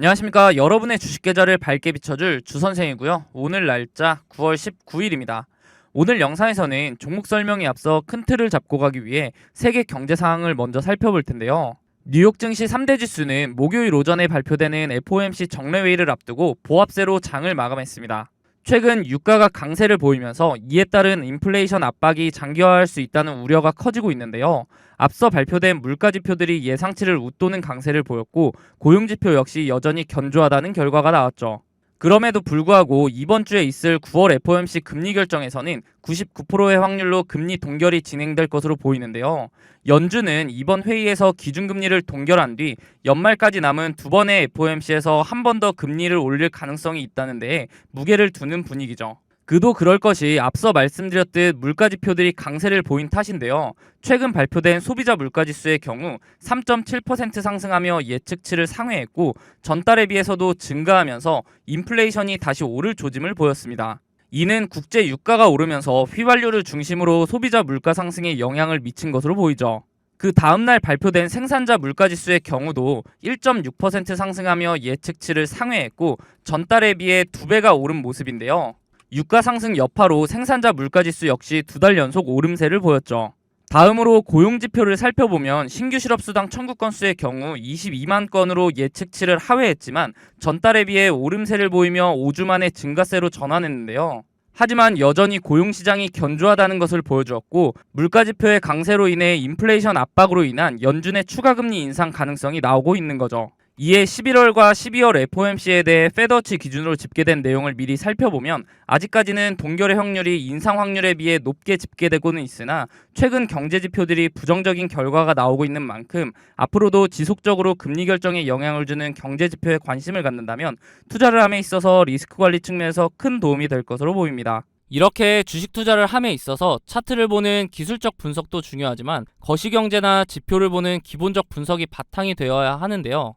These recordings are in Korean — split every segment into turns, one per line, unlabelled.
안녕하십니까. 여러분의 주식 계좌를 밝게 비춰줄 주선생이고요. 오늘 날짜 9월 19일입니다. 오늘 영상에서는 종목 설명에 앞서 큰 틀을 잡고 가기 위해 세계 경제 상황을 먼저 살펴볼 텐데요. 뉴욕 증시 3대 지수는 목요일 오전에 발표되는 FOMC 정례회의를 앞두고 보합세로 장을 마감했습니다. 최근 유가가 강세를 보이면서 이에 따른 인플레이션 압박이 장기화할 수 있다는 우려가 커지고 있는데요. 앞서 발표된 물가 지표들이 예상치를 웃도는 강세를 보였고 고용 지표 역시 여전히 견조하다는 결과가 나왔죠. 그럼에도 불구하고 이번 주에 있을 9월 FOMC 금리 결정에서는 99%의 확률로 금리 동결이 진행될 것으로 보이는데요. 연준은 이번 회의에서 기준금리를 동결한 뒤 연말까지 남은 두 번의 FOMC에서 한 번 더 금리를 올릴 가능성이 있다는 데에 무게를 두는 분위기죠. 그도 그럴 것이 앞서 말씀드렸듯 물가 지표들이 강세를 보인 탓인데요. 최근 발표된 소비자 물가 지수의 경우 3.7% 상승하며 예측치를 상회했고 전달에 비해서도 증가하면서 인플레이션이 다시 오를 조짐을 보였습니다. 이는 국제 유가가 오르면서 휘발유를 중심으로 소비자 물가 상승에 영향을 미친 것으로 보이죠. 그 다음날 발표된 생산자 물가 지수의 경우도 1.6% 상승하며 예측치를 상회했고 전달에 비해 두 배가 오른 모습인데요. 유가 상승 여파로 생산자 물가 지수 역시 두 달 연속 오름세를 보였죠. 다음으로 고용 지표를 살펴보면 신규 실업 수당 청구 건수의 경우 22만 건으로 예측치를 하회했지만 전달에 비해 오름세를 보이며 5주 만에 증가세로 전환했는데요. 하지만 여전히 고용 시장이 견조하다는 것을 보여주었고 물가 지표의 강세로 인해 인플레이션 압박으로 인한 연준의 추가 금리 인상 가능성이 나오고 있는 거죠. 이에 11월과 12월 FOMC에 대해 페더치 기준으로 집계된 내용을 미리 살펴보면 아직까지는 동결의 확률이 인상 확률에 비해 높게 집계되고는 있으나 최근 경제 지표들이 부정적인 결과가 나오고 있는 만큼 앞으로도 지속적으로 금리 결정에 영향을 주는 경제 지표에 관심을 갖는다면 투자를 함에 있어서 리스크 관리 측면에서 큰 도움이 될 것으로 보입니다.
이렇게 주식 투자를 함에 있어서 차트를 보는 기술적 분석도 중요하지만 거시경제나 지표를 보는 기본적 분석이 바탕이 되어야 하는데요.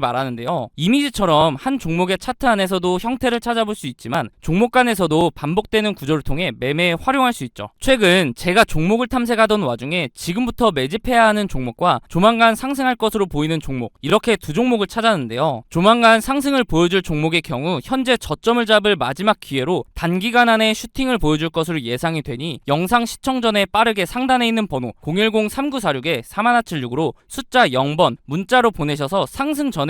말하는데요. 이미지처럼 한 종목의 차트 안에서도 형태를 찾아볼 수 있지만 종목 간에서도 반복되는 구조를 통해 매매에 활용할 수 있죠. 최근 제가 종목을 탐색하던 와중에 지금부터 매집해야 하는 종목과 조만간 상승할 것으로 보이는 종목 이렇게 두 종목을 찾았는데요. 조만간 상승을 보여줄 종목의 경우 현재 저점을 잡을 마지막 기회로 단기간 안에 슈팅을 보여줄 것으로 예상이 되니 영상 시청 전에 빠르게 상단에 있는 번호 010-3946에 3176으로 숫자 0번 문자로 보내셔서 상승 전에